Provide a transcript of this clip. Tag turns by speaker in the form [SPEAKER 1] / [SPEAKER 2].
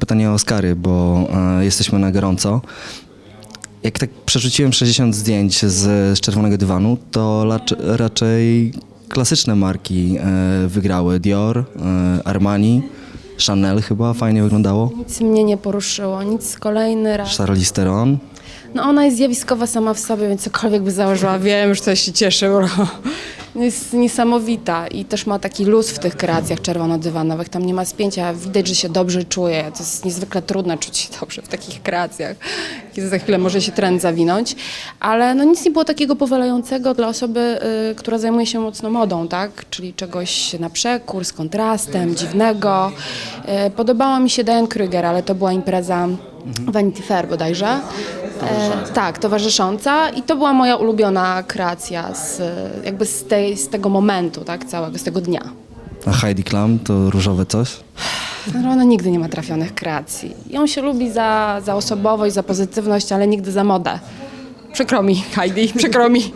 [SPEAKER 1] Pytanie o Oscary, bo e, jesteśmy na gorąco. Jak tak przerzuciłem 60 zdjęć z, z czerwonego dywanu, to lacz, raczej klasyczne marki e, wygrały. Dior, e, Armani, Chanel chyba fajnie wyglądało.
[SPEAKER 2] Nic mnie nie poruszyło, nic kolejny raz.
[SPEAKER 1] Charlize Theron.
[SPEAKER 2] No ona jest zjawiskowa sama w sobie, więc cokolwiek by założyła, wiem, że to się cieszy. Jest niesamowita i też ma taki luz w tych kreacjach czerwono-dywanowych. Tam nie ma spięcia, widać, że się dobrze czuje. To jest niezwykle trudne czuć się dobrze w takich kreacjach. Kiedy za chwilę może się trend zawinąć. Ale no nic nie było takiego powalającego dla osoby, y, która zajmuje się mocno modą, tak? Czyli czegoś na przekór, z kontrastem, dziwnego. Y, podobała mi się Diane Kruger, ale to była impreza Vanity Fair bodajże. E, tak, towarzysząca i to była moja ulubiona kreacja z, jakby z, tej, z tego momentu, tak, całego, z tego dnia.
[SPEAKER 1] A Heidi Klum to różowe coś.
[SPEAKER 2] No, ona nigdy nie ma trafionych kreacji. Ją się lubi za, za osobowość, za pozytywność, ale nigdy za modę. Przykro mi, Heidi, przykro mi.